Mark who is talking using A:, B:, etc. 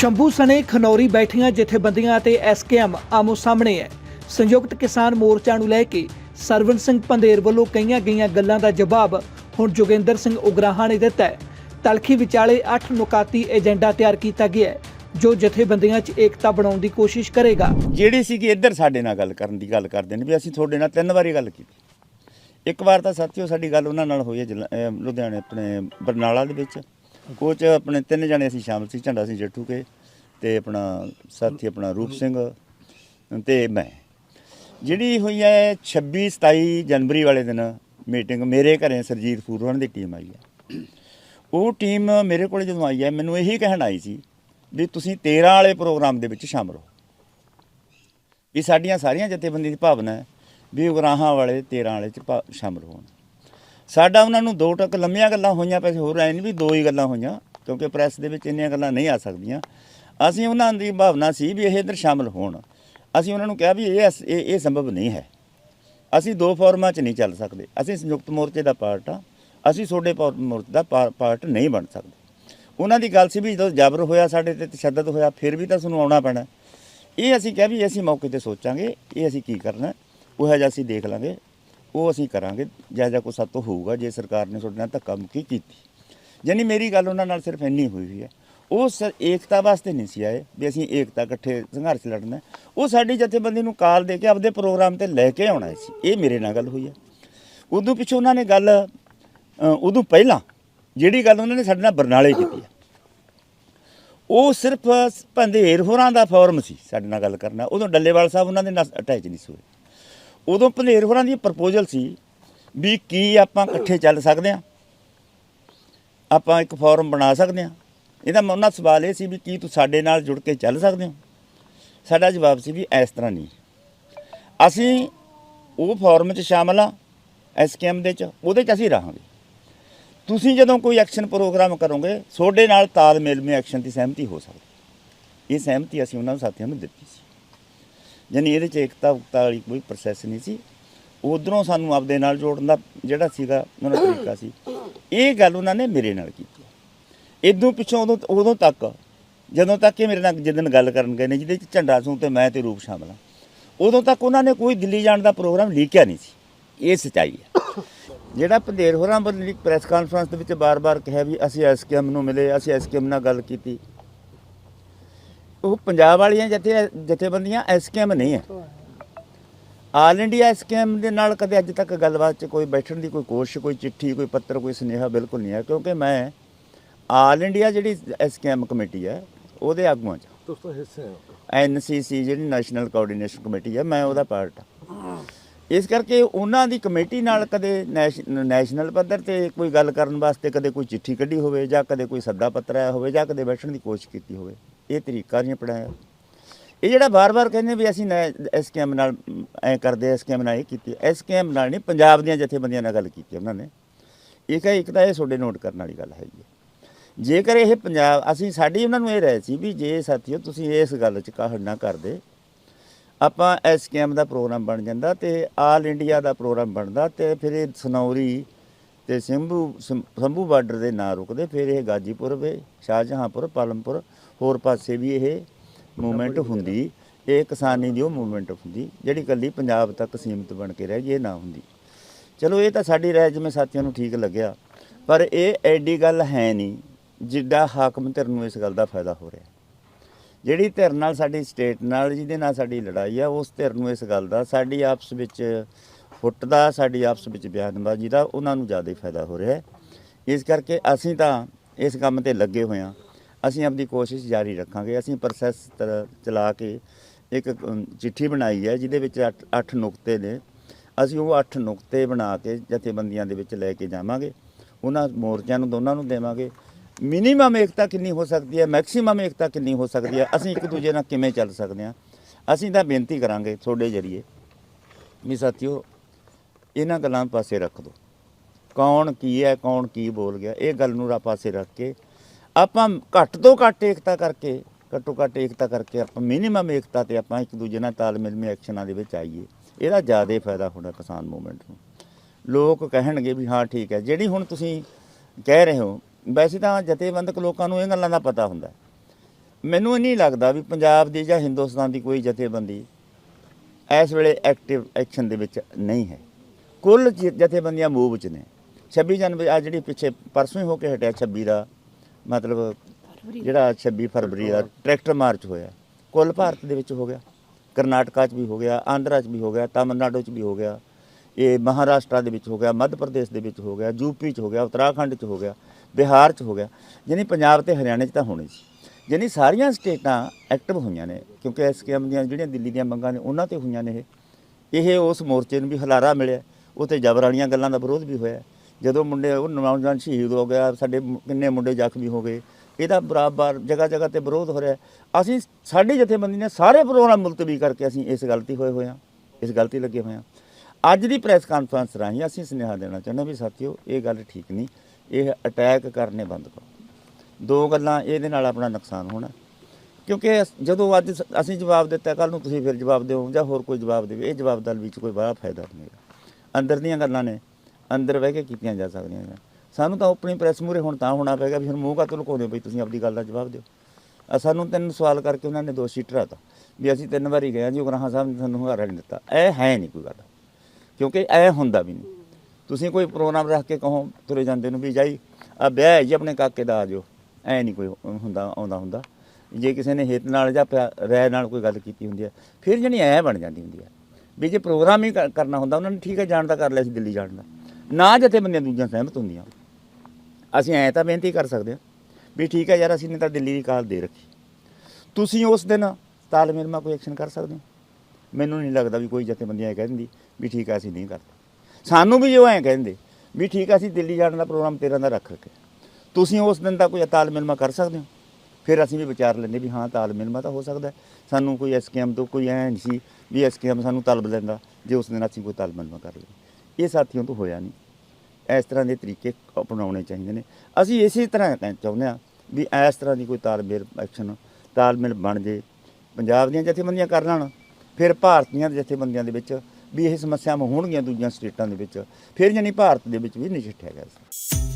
A: ਸ਼ੰਭੂ ਸਣੇ ਖਨੌਰੀ ਬੈਠੀਆਂ ਜਥੇਬੰਦੀਆਂ ਅਤੇ ਐਸਕੇਐਮ ਆਮੋ ਸਾਹਮਣੇ ਹੈ। ਸੰਯੁਕਤ ਕਿਸਾਨ ਮੋਰਚਾ ਨੂੰ ਲੈ ਕੇ ਸਰਵਨ ਸਿੰਘ ਪੰਦੇਰ ਵੱਲੋਂ ਕਈਆਂ ਗਈਆਂ ਗੱਲਾਂ ਦਾ ਜਵਾਬ ਹੁਣ ਜੋਗਿੰਦਰ ਸਿੰਘ ਉਗਰਾਹਾਂ ਨੇ ਦਿੱਤਾ ਹੈ। ਤਲਖੀ ਵਿਚਾਲੇ 8 ਨੁਕਾਤੀ ਏਜੰਡਾ ਤਿਆਰ ਕੀਤਾ ਗਿਆ ਹੈ, ਜੋ ਜਥੇਬੰਦੀਆਂ 'ਚ ਏਕਤਾ ਬਣਾਉਣ ਦੀ ਕੋਸ਼ਿਸ਼ ਕਰੇਗਾ।
B: ਜਿਹੜੀ ਸੀ ਕਿ ਇੱਧਰ ਸਾਡੇ ਨਾਲ ਗੱਲ ਕਰਨ ਦੀ ਗੱਲ ਕਰਦੇ ਨੇ ਵੀ ਅਸੀਂ ਤੁਹਾਡੇ ਨਾਲ ਤਿੰਨ ਵਾਰੀ ਗੱਲ ਕੀਤੀ। ਇੱਕ ਵਾਰ ਤਾਂ ਸਾਥੀਓ ਸਾਡੀ ਗੱਲ ਉਹਨਾਂ ਨਾਲ ਹੋਈ ਹੈ ਲੁਧਿਆਣੇ ਆਪਣੇ ਬਰਨਾਲਾ ਦੇ ਵਿੱਚ। ਉਹ ਆਪਣੇ ਤਿੰਨ ਜਣੇ ਅਸੀਂ ਸ਼ਾਮਲ ਸੀ, ਝੰਡਾ ਸਿੰਘ ਜੱਟੂ ਕੇ। ਤੇ ਆਪਣਾ ਸਾਥੀ ਆਪਣਾ ਰੂਪ ਸਿੰਘ ਤੇ ਮੈਂ। ਜਿਹੜੀ ਹੋਈ ਹੈ 26 27 ਜਨਵਰੀ ਵਾਲੇ ਦਿਨ ਮੀਟਿੰਗ ਮੇਰੇ ਘਰੇ ਸਰਜੀਤ ਫੂਰਵਨ ਦੀ ਟੀਮ ਆਈ ਹੈ। ਉਹ ਟੀਮ ਮੇਰੇ ਕੋਲ ਜਦੋਂ ਆਈ ਹੈ ਮੈਨੂੰ ਇਹੀ ਕਹਿਣ ਆਈ ਸੀ ਵੀ ਤੁਸੀਂ 13 ਵਾਲੇ ਪ੍ਰੋਗਰਾਮ ਦੇ ਵਿੱਚ ਸ਼ਾਮਲ ਹੋ ਵੀ ਸਾਡੀਆਂ ਸਾਰੀਆਂ ਜਥੇਬੰਦੀ ਦੀ ਭਾਵਨਾ ਹੈ ਵੀ ਉਗਰਾਹਾਂ ਵਾਲੇ 13 ਵਾਲੇ ਚ ਸ਼ਾਮਲ ਹੋਣ। ਸਾਡਾ ਉਹਨਾਂ ਨੂੰ ਦੋ ਟੱਕ ਲੰਮੀਆਂ ਗੱਲਾਂ ਹੋਈਆਂ ਪੈਸੇ ਹੋਰ ਆਏ ਨਹੀਂ ਵੀ ਦੋ ਹੀ ਗੱਲਾਂ ਹੋਈਆਂ ਕਿਉਂਕਿ ਪ੍ਰੈਸ ਦੇ ਵਿੱਚ ਇੰਨੀਆਂ ਗੱਲਾਂ ਨਹੀਂ ਆ ਸਕਦੀਆਂ। ਅਸੀਂ ਉਹਨਾਂ ਦੀ ਭਾਵਨਾ ਸੀ ਵੀ ਇਹ ਇੱਧਰ ਸ਼ਾਮਲ ਹੋਣ। ਅਸੀਂ ਉਹਨਾਂ ਨੂੰ ਕਿਹਾ ਵੀ ਇਹ ਅਸ- ਇਹ ਇਹ ਸੰਭਵ ਨਹੀਂ ਹੈ। ਅਸੀਂ ਦੋ ਫੋਰਮਾਂ 'ਚ ਨਹੀਂ ਚੱਲ ਸਕਦੇ। ਅਸੀਂ ਸੰਯੁਕਤ ਮੋਰਚੇ ਦਾ ਪਾਰਟ ਆ ਅਸੀਂ ਤੁਹਾਡੇ ਪਾ- ਮੋਰਚੇ ਦਾ ਪਾ- ਪਾਰਟ ਨਹੀਂ ਬਣ ਸਕਦੇ। ਉਹਨਾਂ ਦੀ ਗੱਲ ਸੀ ਵੀ ਜਦੋਂ ਜ਼ਬਰ ਹੋਇਆ ਸਾਡੇ ਤੇ, ਤਸ਼ੱਦਦ ਹੋਇਆ, ਫਿਰ ਵੀ ਤਾਂ ਤੁਹਾਨੂੰ ਆਉਣਾ ਪੈਣਾ। ਇਹ ਅਸੀਂ ਕਿਹਾ ਵੀ ਅਸੀਂ ਮੌਕੇ ਤੇ ਸੋਚਾਂਗੇ, ਇਹ ਅਸੀਂ ਕੀ ਕਰਨਾ ਉਹ ਜਿਹਾ ਅਸੀਂ ਦੇਖ ਲਾਂਗੇ। ਉਹ ਅਸੀਂ ਕਰਾਂਗੇ। ਜਿਹਾ ਜਿਹਾ ਕੋ ਸਾਤੋਂ ਹੋਊਗਾ, ਜੇ ਸਰਕਾਰ ਨੇ ਤੁਹਾਡੇ ਨਾਲ ਧੱਕਾ ਮੁੱਕੀ ਕੀਤੀ। ਯਾਨੀ ਮੇਰੀ ਗੱਲ ਉਹਨਾਂ ਨਾਲ ਸਿਰਫ ਇੰਨੀ ਹੋਈ ਹੋਈ ਹੈ। ਉਹ ਸਰ ਏਕਤਾ ਵਾਸਤੇ ਨਹੀਂ ਸੀ ਆਏ ਵੀ ਅਸੀਂ ਏਕਤਾ ਇਕੱਠੇ ਸੰਘਰਸ਼ ਲੜਨਾ ਉਹ ਸਾਡੀ ਜਥੇਬੰਦੀ ਨੂੰ ਕਾਲ ਦੇ ਕੇ ਆਪਦੇ ਪ੍ਰੋਗਰਾਮ ਤੇ ਲੈ ਕੇ ਆਉਣਾ ਸੀ। ਇਹ ਮੇਰੇ ਨਾਲ ਗੱਲ ਹੋਈ ਹੈ। ਉਦੋਂ ਪਿੱਛੋਂ ਉਹਨਾਂ ਨੇ ਗੱਲ ਉਦੋਂ ਪਹਿਲਾਂ ਜਿਹੜੀ ਗੱਲ ਉਹਨਾਂ ਨੇ ਸਾਡੇ ਨਾਲ ਬਰਨਾਲੇ ਕੀਤੀ ਹੈ। ਉਹ ਸਿਰਫ ਭੰਦੇਰ ਹੋਰਾਂ ਦਾ ਫੋਰਮ ਸੀ ਸਾਡੇ ਨਾਲ ਗੱਲ ਕਰਨਾ ਉਦੋਂ ਡੱਲੇਵਾਲ ਸਾਹਿਬ ਉਹਨਾਂ ਦੇ ਨਾਲ ਅਟੈਚ ਨਹੀਂ ਸੀ ਹੋਏ। ਉਦੋਂ ਭੰਦੇਰ ਹੋਰਾਂ ਦੀ ਪ੍ਰਪੋਜ਼ਲ ਸੀ ਵੀ ਕੀ ਆਪਾਂ ਇਕੱਠੇ ਚੱਲ ਸਕਦੇ ਹਾਂ। ਆਪਾਂ ਇੱਕ ਫੋਰਮ ਬਣਾ ਸਕਦੇ ਹਾਂ। ਇਹਦਾ ਮ- ਉਹਨਾਂ ਸਵਾਲ ਇਹ ਸੀ ਵੀ ਕੀ ਤੁਸੀਂ ਸਾਡੇ ਨਾਲ ਜੁੜ ਕੇ ਚੱਲ ਸਕਦੇ ਹੋ? ਸਾਡਾ ਜਵਾਬ ਸੀ ਵੀ ਇਸ ਤਰ੍ਹਾਂ ਨਹੀਂ। ਅਸੀਂ ਉਹ ਫੋਰਮ 'ਚ ਸ਼ਾਮਲ ਆ ਐਸਕੇਐਮ ਦੇ 'ਚ, ਉਹਦੇ 'ਚ ਅਸੀਂ ਰਹਾਂਗੇ। ਤੁਸੀਂ ਜਦੋਂ ਕੋਈ ਐਕਸ਼ਨ ਪ੍ਰੋਗਰਾਮ ਕਰੋਗੇ, ਤੁਹਾਡੇ ਨਾਲ ਤਾਲਮੇਲ ਮੇ ਐਕਸ਼ਨ ਦੀ ਸਹਿਮਤੀ ਹੋ ਸਕਦੀ। ਇਹ ਸਹਿਮਤੀ ਅਸੀਂ ਉਹਨਾਂ ਨੂੰ ਸਾਥੀਆਂ ਨੂੰ ਦਿੱਤੀ ਸੀ। ਯਾਨੀ ਇਹਦੇ 'ਚ ਏਕਤਾ ਉਕਤਾ ਵਾਲੀ ਕੋਈ ਪ੍ਰੋਸੈਸ ਨਹੀਂ ਸੀ। ਉਧਰੋਂ ਸਾਨੂੰ ਆਪਦੇ ਨਾਲ ਜੋੜਨ ਦਾ ਜਿਹੜਾ ਸੀਗਾ, ਉਹਨਾਂ ਦਾ ਤਰੀਕਾ ਸੀ। ਇਹ ਗੱਲ ਉਹਨਾਂ ਨੇ ਮੇਰੇ ਨਾਲ ਕੀਤੀ। ਇਦੋਂ ਪਿੱਛੋਂ ਉਦੋਂ ਉਦੋਂ ਤੱਕ, ਜਦੋਂ ਤੱਕ ਇਹ ਮੇਰੇ ਨਾਲ ਜਿੱਦਣ ਗੱਲ ਕਰਨ ਗਏ ਨੇ, ਜਿਹਦੇ 'ਚ ਝੰਡਾ ਸੂ ਤੇ ਮੈਂ ਤੇ ਰੂਪ ਸ਼ਾਮਲ ਹਾਂ, ਉਦੋਂ ਤੱਕ ਉਹਨਾਂ ਨੇ ਕੋਈ ਦਿੱਲੀ ਜਾਣ ਦਾ ਪ੍ਰੋਗਰਾਮ ਲੀਕਿਆ ਨਹੀਂ ਸੀ। ਇਹ ਸਚਾਈ ਹੈ। ਜਿਹੜਾ ਪੰਦੇਰ ਹੋਰਾਂ ਵੱਲੋਂ ਇੱਕ ਪ੍ਰੈਸ ਕਾਨਫਰੰਸ ਦੇ ਵਿੱਚ ਬਾਰ-ਬਾਰ ਕਿਹਾ ਵੀ ਅਸੀਂ ਐਸਕੇਐਮ ਨੂੰ ਮਿਲੇ, ਅਸੀਂ ਐਸਕੇਐਮ ਨਾਲ ਗੱਲ ਕੀਤੀ। ਉਹ ਪੰਜਾਬ ਵਾਲੀਆਂ ਜਥੇ, ਜਥੇਬੰਦੀਆਂ ਐਸਕੇਐਮ ਨਹੀਂ ਹੈ। ਆਲ ਇੰਡੀਆ ਐਸਕੇਐਮ ਦੇ ਨਾਲ ਕਦੇ ਅੱਜ ਤੱਕ ਗੱਲਬਾਤ 'ਚ ਕੋਈ ਬੈਠਣ ਦੀ ਕੋਈ ਕੋਸ਼ਿਸ਼, ਕੋਈ ਚਿੱਠੀ, ਕੋਈ ਪੱਤਰ, ਕੋਈ ਸੁਨੇਹਾ ਬਿਲਕੁਲ ਨਹੀਂ ਹੈ, ਕਿਉਂਕਿ ਮੈਂ ਆਲ ਇੰਡੀਆ ਜਿਹੜੀ ਐਸਕੇਐਮ ਕਮੇਟੀ ਹੈ ਉਹਦੇ ਆਗੂਆਂ 'ਚ।
C: ਦੋਸਤੋ ਹਿੱਸੇ ਹੋ।
B: ਐਨਸੀਸੀ ਜਿਹੜੀ ਨੈਸ਼ਨਲ ਕੋਆਰਡੀਨੇਸ਼ਨ ਕਮੇਟੀ ਹੈ ਮੈਂ ਉਹਦਾ ਪਾਰਟ ਹਾਂ। ਇਸ ਕਰਕੇ ਉਹਨਾਂ ਦੀ ਕਮੇਟੀ ਨਾਲ ਕਦੇ ਨੈਸ਼- ਨੈਸ਼ਨਲ ਪੱਧਰ ਤੇ ਕੋਈ ਗੱਲ ਕਰਨ ਵਾਸਤੇ ਕਦੇ ਕੋਈ ਚਿੱਠੀ ਕੱਢੀ ਹੋਵੇ ਜਾਂ ਕਦੇ ਕੋਈ ਸੱਦਾ ਪੱਤਰ ਆਇਆ ਹੋਵੇ ਜਾਂ ਕਦੇ ਬੈਠਣ ਦੀ ਕੋਸ਼ਿਸ਼ ਕੀਤੀ ਹੋਵੇ ਇਹ ਤਰੀਕਾ ਨਹੀਂ ਅਪਣਾਇਆ। ਇਹ ਜਿਹੜਾ ਬਾਰ-ਬਾਰ ਕਹਿੰਦੇ ਵੀ ਅਸੀਂ ਐਸਕੇਐਮ ਨਾਲ ਐ ਕਰਦੇ ਐਸਕੇਐਮ ਨਾਲ ਇਹ ਕੀਤੀ ਐਸਕੇਐਮ ਨਾਲ ਨਹੀਂ ਪੰਜਾਬ ਦੀਆਂ ਜਥੇਬੰਦੀਆਂ ਨਾਲ ਗੱਲ ਕੀਤੀ ਉਹਨਾਂ ਨੇ। ਇੱਕ ਹੈ ਇੱਕ ਤਾਂ ਇਹ ਤੁਹਾਡੇ ਨੋਟ ਕਰਨ ਵਾਲੀ ਗੱਲ ਹੈਗੀ ਜੇਕਰ ਇਹ ਪੰਜਾਬ ਅਸੀਂ ਸਾਡੀ ਉਹਨਾਂ ਨੂੰ ਇਹ ਰਹਿ ਸੀ ਵੀ ਜੇ ਸਾਥੀਓ ਤੁਸੀਂ ਇਸ ਗੱਲ 'ਚ ਕਾਹੜ ਨਾ ਕਰਦੇ ਆਪਾਂ ਐਸਕੇਐਮ ਦਾ ਪ੍ਰੋਗਰਾਮ ਬਣ ਜਾਂਦਾ ਤੇ ਆਲ ਇੰਡੀਆ ਦਾ ਪ੍ਰੋਗਰਾਮ ਬਣਦਾ ਤੇ ਫਿਰ ਇਹ ਸਨੌਰੀ ਤੇ ਸਿੰਭੂ ਸੰਭੂ ਬਾਰਡਰ ਦੇ ਨਾਂ ਰੁਕਦੇ ਫਿਰ ਇਹ ਗਾਜੀਪੁਰ ਵੇ ਸ਼ਾਹਜਹਾਂਪੁਰ ਪਾਲਮਪੁਰ ਹੋਰ ਪਾਸੇ ਵੀ ਇਹ ਮੂਵਮੈਂਟ ਹੁੰਦੀ ਇਹ ਕਿਸਾਨੀ ਦੀ ਉਹ ਮੂਵਮੈਂਟ ਹੁੰਦੀ ਜਿਹੜੀ ਕੱਲੀ ਪੰਜਾਬ ਤੱਕ ਸੀਮਿਤ ਬਣ ਕੇ ਰਹਿ ਗਈ ਇਹ ਨਾ ਹੁੰਦੀ। ਚਲੋ ਇਹ ਤਾਂ ਸਾਡੀ ਰਾਏ ਜਿਵੇਂ ਸਾਥੀਆਂ ਨੂੰ ਠੀਕ ਲੱਗਿਆ ਪਰ ਇਹ ਐਡੀ ਗੱਲ ਹੈ ਨਹੀਂ ਜਿੱਡਾ ਹਾਕਮ ਧਿਰ ਨੂੰ ਇਸ ਗੱਲ ਦਾ ਫਾਇਦਾ ਹੋ ਰਿਹਾ। ਜਿਹੜੀ ਧਿਰ ਨਾਲ ਸਾਡੀ ਸਟੇਟ ਨਾਲ, ਜਿਹਦੇ ਨਾਲ ਸਾਡੀ ਲੜਾਈ ਆ, ਉਸ ਧਿਰ ਨੂੰ ਇਸ ਗੱਲ ਦਾ, ਸਾਡੀ ਆਪਸ ਵਿੱਚ ਫੁੱਟ ਦਾ ਸਾਡੀ ਆਪਸ ਵਿੱਚ ਬਿਆਨਬਾਜ਼ੀ ਦਾ, ਉਹਨਾਂ ਨੂੰ ਜ਼ਿਆਦਾ ਫਾਇਦਾ ਹੋ ਰਿਹਾ। ਇਸ ਕਰਕੇ ਅਸੀਂ ਤਾਂ ਇਸ ਕੰਮ ਤੇ ਲੱਗੇ ਹੋਏ ਹਾਂ। ਅਸੀਂ ਆਪਣੀ ਕੋਸ਼ਿਸ਼ ਜਾਰੀ ਰੱਖਾਂਗੇ। ਅਸੀਂ ਪ੍ਰੋਸੈਸ ਚਲਾ ਕੇ ਇੱਕ ਚਿੱਠੀ ਬਣਾਈ ਹੈ, ਜਿਹਦੇ ਵਿੱਚ 8 ਨੁਕਤੇ ਨੇ। ਅਸੀਂ ਉਹ 8 ਨੁਕਤੇ ਬਣਾ ਕੇ ਜਥੇਬੰਦੀਆਂ ਦੇ ਵਿੱਚ ਲੈ ਕੇ ਜਾਵਾਂਗੇ। ਉਹਨਾਂ ਮੋਰਚਿਆਂ ਨੂੰ, ਦੋਨਾਂ ਨੂੰ ਦੇਵਾਂਗੇ। ਮਿਨੀਮਮ ਏਕਤਾ ਕਿੰਨੀ ਹੋ ਸਕਦੀ ਹੈ? ਮੈਕਸਿਮਮ ਏਕਤਾ ਕਿੰਨੀ ਹੋ ਸਕਦੀ ਹੈ? ਅਸੀਂ ਇੱਕ ਦੂਜੇ ਨਾਲ ਕਿਵੇਂ ਚੱਲ ਸਕਦੇ ਹਾਂ? ਅਸੀਂ ਤਾਂ ਬੇਨਤੀ ਕਰਾਂਗੇ ਤੁਹਾਡੇ ਜਰੀਏ ਵੀ ਸਾਥੀਓ, ਇਹਨਾਂ ਗੱਲਾਂ ਪਾਸੇ ਰੱਖ ਦਿਓ। ਕੌਣ ਕੀ ਹੈ, ਕੌਣ ਕੀ ਬੋਲ ਗਿਆ, ਇਹ ਗੱਲ ਨੂੰ ਰਾ ਪਾਸੇ ਰੱਖ ਕੇ ਆਪਾਂ ਘੱਟ ਤੋਂ ਘੱਟ ਏਕਤਾ ਕਰਕੇ, ਘੱਟੋ ਘੱਟ ਏਕਤਾ ਕਰਕੇ ਆਪਾਂ ਮਿਨੀਮਮ ਏਕਤਾ ਤੇ ਆਪਾਂ ਇੱਕ ਦੂਜੇ ਨਾਲ ਤਾਲਮੇਲ ਮੇ ਐਕਸ਼ਨਾਂ ਦੇ ਵਿੱਚ ਆਈਏ, ਇਹਦਾ ਜ਼ਿਆਦਾ ਫਾਇਦਾ ਹੋਣਾ ਕਿਸਾਨ ਮੂਵਮੈਂਟ ਨੂੰ। ਲੋਕ ਕਹਿਣਗੇ ਵੀ ਹਾਂ, ਠੀਕ ਹੈ। ਜਿਹੜੀ ਹੁਣ ਤੁਸੀਂ ਕਹਿ ਰਹੇ ਹੋ ਵੈਸੇ ਤਾਂ ਜਥੇਬੰਦਕ ਲੋਕਾਂ ਨੂੰ ਇਹ ਗੱਲਾਂ ਦਾ ਪਤਾ ਹੁੰਦਾ। ਮੈਨੂੰ ਨਹੀਂ ਲੱਗਦਾ ਵੀ ਪੰਜਾਬ ਦੀ ਜਾਂ ਹਿੰਦੁਸਤਾਨ ਦੀ ਕੋਈ ਜਥੇਬੰਦੀ ਇਸ ਵੇਲੇ ਐਕਟਿਵ ਐਕਸ਼ਨ ਦੇ ਵਿੱਚ ਨਹੀਂ ਹੈ। ਕੁੱਲ ਜਥੇਬੰਦੀਆਂ ਮੂਵ 'ਚ ਨੇ। 26 ਜਨਵਰੀ ਆ ਜਿਹੜੀ ਪਿੱਛੇ ਪਰਸੋਂ ਹੀ ਹੋ ਕੇ ਹਟਿਆ 26 ਦਾ ਮਤਲਬ ਜਿਹੜਾ 26 ਫਰਵਰੀ ਦਾ ਟਰੈਕਟਰ ਮਾਰਚ ਹੋਇਆ। ਕੁੱਲ ਭਾਰਤ ਦੇ ਵਿੱਚ ਹੋ ਗਿਆ। ਕਰਨਾਟਕਾ 'ਚ ਵੀ ਹੋ ਗਿਆ ਆਂਧਰਾ 'ਚ ਵੀ ਹੋ ਗਿਆ ਤਾਮਿਲਨਾਡੂ 'ਚ ਵੀ ਹੋ ਗਿਆ। ਇਹ ਮਹਾਰਾਸ਼ਟਰ ਦੇ ਵਿੱਚ ਹੋ ਗਿਆ ਮੱਧ ਪ੍ਰਦੇਸ਼ ਦੇ ਵਿੱਚ ਹੋ ਗਿਆ ਯੂਪੀ 'ਚ ਹੋ ਗਿਆ ਉੱਤਰਾਖੰਡ 'ਚ ਹੋ ਗਿਆ। ਬਿਹਾਰ 'ਚ ਹੋ ਗਿਆ, ਯਾਨੀ ਪੰਜਾਬ ਤੇ ਹਰਿਆਣੇ 'ਚ ਤਾਂ ਹੋਣੀ ਸੀ। ਯਾਨੀ ਸਾਰੀਆਂ ਸਟੇਟਾਂ ਐਕਟਿਵ ਹੋਈਆਂ ਨੇ, ਕਿਉਂਕਿ ਐਸਕੇਐਮ ਦੀਆਂ ਜਿਹੜੀਆਂ ਦਿੱਲੀ ਦੀਆਂ ਮੰਗਾਂ ਨੇ, ਉਹਨਾਂ ਤੇ ਹੋਈਆਂ ਨੇ ਇਹ। ਇਹ ਉਸ ਮੋਰਚੇ ਨੂੰ ਵੀ ਹਲਾਰਾ ਮਿਲਿਆ ਉਤੇ ਜਬਰ ਵਾਲੀਆਂ ਗੱਲਾਂ ਦਾ ਵਿਰੋਧ ਵੀ ਹੋਇਆ। ਜਦੋਂ ਮੁੰਡੇ, ਉਹ ਨੌਜਵਾਨ ਸ਼ਹੀਦ ਹੋ ਗਿਆ, ਸਾਡੇ ਕਿੰਨੇ ਮੁੰਡੇ ਜ਼ਖਮੀ ਹੋ ਗਏ, ਇਹਦਾ ਬਰਾਬਰ ਜਗ੍ਹਾ ਜਗ੍ਹਾ ਤੇ ਵਿਰੋਧ ਹੋ ਰਿਹਾ। ਅਸੀਂ ਸਾਡੀ ਜਥੇਬੰਦੀ ਨੇ ਸਾਰੇ ਪ੍ਰੋਗਰਾਮ ਮੁਲਤਵੀ ਕਰਕੇ ਅਸੀਂ ਇਸ ਗਲਤੀ ਹੋਏ ਹੋਏ ਹਾਂ, ਇਸ ਗਲਤੀ ਲੱਗੇ ਹੋਏ ਹਾਂ। ਅੱਜ ਦੀ ਪ੍ਰੈਸ ਕਾਨਫਰੰਸ ਰਾਹੀਂ ਅਸੀਂ ਸੁਨੇਹਾ ਦੇਣਾ ਚਾਹੁੰਦੇ ਹਾਂ ਵੀ ਸਾਥੀਓ, ਇਹ ਗੱਲ ਠੀਕ ਨਹੀਂ। ਇਹ ਅਟੈਕ ਕਰਨੇ ਬੰਦ ਕਰੋ। ਦੋ ਗੱਲਾਂ ਇਹਦੇ ਨਾਲ ਆਪਣਾ ਨੁਕਸਾਨ ਹੋਣਾ। ਕਿਉਂਕਿ ਅਸ- ਜਦੋਂ ਅੱਜ ਅਸੀਂ ਜਵਾਬ ਦਿੱਤਾ ਕੱਲ ਨੂੰ ਤੁਸੀਂ ਫਿਰ ਜਵਾਬ ਦਿਓ, ਜਾਂ ਹੋਰ ਕੋਈ ਜਵਾਬ ਦੇਵੇ, ਇਹ ਜਵਾਬ ਦਲ ਵਿੱਚ ਕੋਈ ਬੜਾ ਫਾਇਦਾ ਨਹੀਂ ਹੈਗਾ। ਅੰਦਰ ਦੀਆਂ ਗੱਲਾਂ ਨੇ, ਅੰਦਰ ਬਹਿ ਕੇ ਕੀਤੀਆਂ ਜਾ ਸਕਦੀਆਂ ਨੇ। ਸਾਨੂੰ ਤਾਂ ਆਪਣੀ ਪ੍ਰੈਸ ਮੂਰੇ ਹੁਣ ਤਾਂ ਹੋਣਾ ਪਏਗਾ ਵੀ ਹੁਣ ਮੂੰਹ ਕਾਤੋਂ ਲੁਕਾਉਂਦੇ ਹੋ ਬਈ, ਤੁਸੀਂ ਆਪਣੀ ਗੱਲ ਦਾ ਜਵਾਬ ਦਿਓ। ਸਾਨੂੰ ਤਿੰਨ ਸਵਾਲ ਕਰਕੇ ਉਹਨਾਂ ਨੇ ਦੋਸ਼ੀ ਠਹਿਰਾਤਾ ਵੀ ਅਸੀਂ ਤਿੰਨ ਵਾਰੀ ਗਏ ਜੀ, ਉਗਰਾਹਾਂ ਸਾਹਿਬ ਨੇ ਸਾਨੂੰ ਹਾਰਾ ਨਹੀਂ ਦਿੱਤਾ। ਇਹ ਹੈ ਨਹੀਂ ਕੋਈ ਗੱਲ। ਕਿਉਂਕਿ ਇਹ ਹੁੰਦਾ ਵੀ ਨਹੀਂ। ਤੁਸੀਂ ਕੋਈ ਪ੍ਰੋਗਰਾਮ ਰੱਖ ਕੇ ਕਹੋ, ਤੁਰੇ ਜਾਂਦੇ ਨੂੰ ਵੀ ਜਾਈ, ਆ ਵਿਆਹ ਹੈ ਜੀ ਆਪਣੇ ਕਾਕੇ ਦਾ ਆ ਜਾਓ। ਐ ਨਹੀਂ ਕੋਈ ਹੁੰਦਾ, ਆਉਂਦਾ ਹੁੰਦਾ। ਜੇ ਕਿਸੇ ਨੇ ਹਿੱਤ ਨਾਲ ਜਾਂ ਪਿਆ- ਰਾਏ ਨਾਲ ਕੋਈ ਗੱਲ ਕੀਤੀ ਹੁੰਦੀ ਹੈ ਫਿਰ ਜਣੀ ਐ ਬਣ ਜਾਂਦੀ ਹੁੰਦੀ ਹੈ ਵੀ ਜੇ ਪ੍ਰੋਗਰਾਮ ਹੀ ਕਰਨਾ ਹੁੰਦਾ, ਉਹਨਾਂ ਨੇ ਠੀਕ ਹੈ ਜਾਣ ਦਾ ਕਰ ਲਿਆ ਸੀ ਦਿੱਲੀ ਜਾਣ ਦਾ। ਨਾ ਜਥੇਬੰਦੀਆਂ ਦੂਜਿਆਂ ਸਹਿਮਤ ਹੁੰਦੀਆਂ। ਅਸੀਂ ਐ ਤਾਂ ਬੇਨਤੀ ਕਰ ਸਕਦੇ ਹਾਂ ਵੀ ਠੀਕ ਹੈ ਯਾਰ, ਅਸੀਂ ਨੇ ਤਾਂ ਦਿੱਲੀ ਦੀ ਕਾਲ ਦੇ ਰੱਖੀ। ਤੁਸੀਂ ਉਸ ਦਿਨ ਤਾਲਮੇਲ ਮਾ ਕੋਈ ਐਕਸ਼ਨ ਕਰ ਸਕਦੇ ਹੋ? ਮੈਨੂੰ ਨਹੀਂ ਲੱਗਦਾ ਵੀ ਕੋਈ ਜਥੇਬੰਦੀਆਂ ਇਹ ਦਿੰਦੀ ਵੀ ਠੀਕ ਹੈ ਅਸੀਂ ਨਹੀਂ ਕਰਦੇ। ਸਾਨੂੰ ਵੀ ਉਹ ਐਂ ਕਹਿੰਦੇ ਵੀ ਠੀਕ ਹੈ ਅਸੀਂ ਦਿੱਲੀ ਜਾਣ ਦਾ ਪ੍ਰੋਗਰਾਮ 13 ਦਾ ਰੱਖ ਰੱਖਿਆ ਤੁਸੀਂ ਉਸ ਦਿਨ ਦਾ ਕੋਈ ਤਾਲਮੇਲ ਕਰ ਸਕਦੇ ਹੋ। ਫਿਰ ਅਸੀਂ ਵੀ ਵਿਚਾਰ ਲੈਂਦੇ ਵੀ ਹਾਂ ਤਾਲਮੇਲ ਮਾ ਤਾਂ ਹੋ ਸਕਦਾ ਸਾਨੂੰ ਕੋਈ ਐਸਕੇਐਮ ਤੋਂ ਕੋਈ ਐਂ ਨਹੀਂ ਸੀ ਵੀ ਐਸਕੇਐਮ ਸਾਨੂੰ ਤਲਬ ਲੈਂਦਾ ਜੇ ਉਸ ਦਿਨ ਅਸੀਂ ਕੋਈ ਤਾਲਮੇਲ ਮਾ ਕਰ ਲਈਏ। ਇਹ ਸਾਥੀਆਂ ਤੋਂ ਹੋਇਆ ਨਹੀਂ। ਇਸ ਤਰ੍ਹਾਂ ਦੇ ਤਰੀਕੇ ਅਪਣਾਉਣੇ ਚਾਹੀਦੇ ਨੇ। ਅਸੀਂ ਇਸੇ ਤਰ੍ਹਾਂ ਕਹਿ- ਚਾਹੁੰਦੇ ਹਾਂ ਵੀ ਇਸ ਤਰ੍ਹਾਂ ਦੀ ਕੋਈ ਤਾਲਮੇਲ ਐਕਸ਼ਨ, ਤਾਲਮੇਲ ਬਣ ਜੇ। ਪੰਜਾਬ ਦੀਆਂ ਜਥੇਬੰਦੀਆਂ ਕਰ ਲੈਣ, ਫਿਰ ਭਾਰਤ ਦੀਆਂ ਜਥੇਬੰਦੀਆਂ ਦੇ ਵਿੱਚ ਵੀ ਇਹ ਸਮੱਸਿਆਵਾਂ ਹੋਣਗੀਆਂ ਦੂਜੀਆਂ ਸਟੇਟਾਂ ਦੇ ਵਿੱਚ, ਫਿਰ ਜਾਨੀ ਭਾਰਤ ਦੇ ਵਿੱਚ ਵੀ ਨਜਿੱਠਿਆ ਗਿਆ ਸੀ